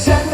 Sen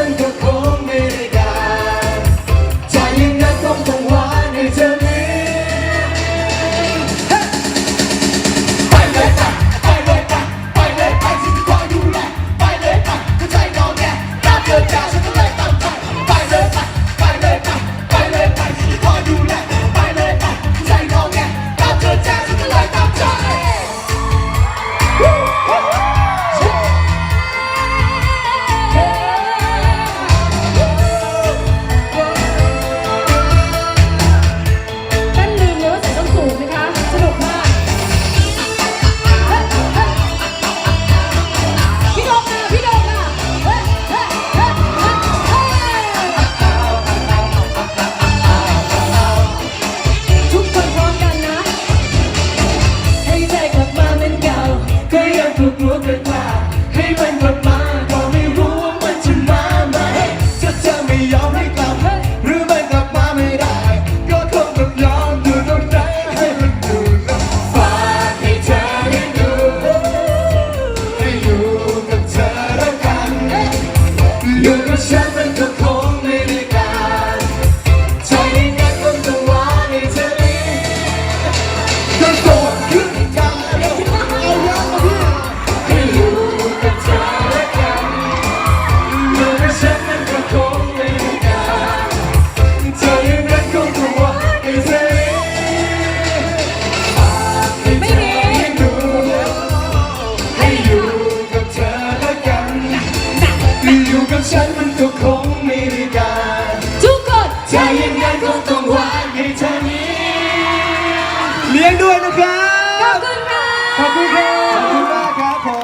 open the door. ฉันมันก็คงไม่ได้การทุกคนใธอยังไงก็ต้องวางให้เธอนี้ เลี้ยงด้วยนะครับ ขอบคุณค่ะ ขอบคุณครับ